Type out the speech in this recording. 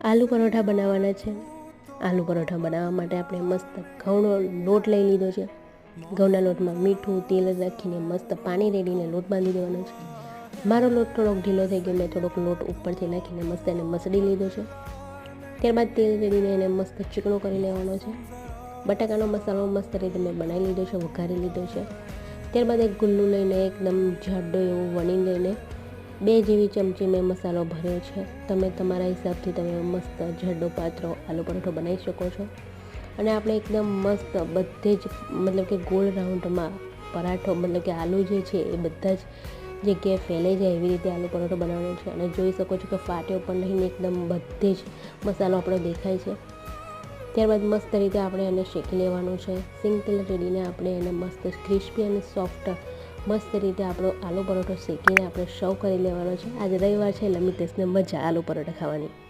આલુ પરોઠા બનાવવાના છે. આલુ પરોઠા બનાવવા માટે આપણે મસ્ત ઘઉંનો લોટ લઈ લીધો છે. ઘઉંના લોટમાં મીઠું, તેલ રાખીને મસ્ત પાણી રેડીને લોટ બાંધી દેવાનો છે. મારો લોટ થોડોક ઢીલો થઈ ગયો, મેં થોડોક લોટ ઉપરથી નાખીને મસ્ત એને મસળી લીધો છે. ત્યારબાદ તેલ રેડીને એને મસ્ત ચીકણો કરી લેવાનો છે. બટાકાનો મસાલો મસ્ત રીતે મેં બનાવી લીધો છે, વઘારી લીધો છે. ત્યારબાદ એક ગુલ્લું લઈને એકદમ જાડો એવું વણી લઈને બે જેવી ચમચી મેં મસાલો ભર્યો છે. તમે તમારા હિસાબથી તમે મસ્ત જડો પાત્રો, આલુ પરોઠો બનાવી શકો છો. અને આપણે એકદમ મસ્ત બધે જ મતલબ કે ગોળ રાઉન્ડમાં પરાઠો, મતલબ કે આલુ જે છે એ બધા જ જગ્યાએ ફેલાઈ જાય એવી રીતે આલુ પરોઠો બનાવવાનો છે. અને જોઈ શકો છો કે ફાટ્યો પણ નહીં એકદમ બધે જ મસાલો આપણો દેખાય છે. ત્યારબાદ મસ્ત રીતે આપણે એને શેકી લેવાનું છે. સિંગ તેલ રેડીને આપણે એને મસ્ત ક્રિસ્પી અને સોફ્ટ મસ્ત રીતે આપણો આલુ પરોઠો શેકીને આપણે સર્વ કરી લેવાનો છે. આજે રવિવાર છે એટલે મિતેશને મજા આલુ પરોઠા ખાવાની.